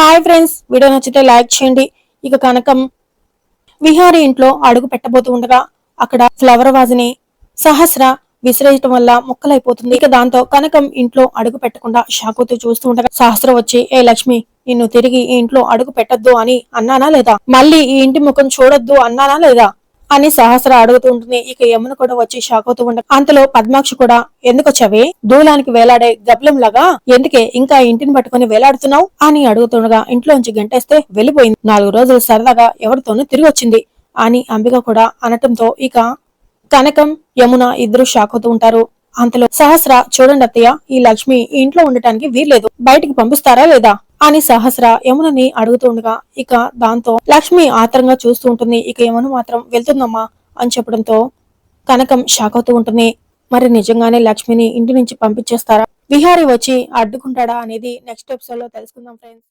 Hi friends video నచ్చితే like చేయండి. ఇక కనకం విహారి ఇంట్లో అడుగు పెట్టబోతూ ఉండగా అక్కడ ఫ్లవర్ వాజ్ని సహస్ర విసిరేయటం వల్ల ముక్కలైపోతుంది. ఇక దాంతో కనకం ఇంట్లో అడుగు పెట్టకుండా షాకుతో చూస్తూ ఉండగా సహస్ర వచ్చి ఏ లక్ష్మి నిన్ను తిరిగి ఈ ఇంట్లో అడుగు పెట్టద్దు అని అన్నానా లేదా? మళ్ళీ ఈ ఇంటి ముఖం చూడొద్దు అన్నానా లేదా? అని సహస్ర అడుగుతూ ఉంటుంది. ఇక యమున కూడా వచ్చి షాక్ అవుతూ ఉండ అంతలో పద్మాక్షి కూడా ఎందుకు వచ్చావే దూలానికి వేలాడే గబ్లం లాగా ఎందుకే ఇంకా ఇంటిని పట్టుకుని వేలాడుతున్నావు? అని అడుగుతుండగా ఇంట్లోంచి గంటేస్తే వెళ్ళిపోయింది. నాలుగు రోజులు సరదాగా ఎవరితోనూ తిరిగి వచ్చింది. అని అంబిక కూడా అనటంతో ఇక కనకం యమున ఇద్దరు షాక్ అవుతూ ఉంటారు. అంతలో సహస్ర చూడండి అత్తయ్య ఈ లక్ష్మి ఇంట్లో ఉండటానికి వీల్లేదు. బయటికి పంపిస్తారా లేదా? అని సహస్ర యమునని అడుగుతుండగా ఇక దాంతో లక్ష్మి ఆత్రంగా చూస్తూ ఉంటుంది ఇక యమున మాత్రం వెళ్తుందమ్మా అని చెప్పడంతో కనకం షాక్ అవుతూ ఉంటుంది. మరి నిజంగానే లక్ష్మిని ఇంటి నుంచి పంపించేస్తారా? విహారీ వచ్చి అడ్డుకుంటాడా అనేది నెక్స్ట్ ఎపిసోడ్లో తెలుసుకుందాం ఫ్రెండ్స్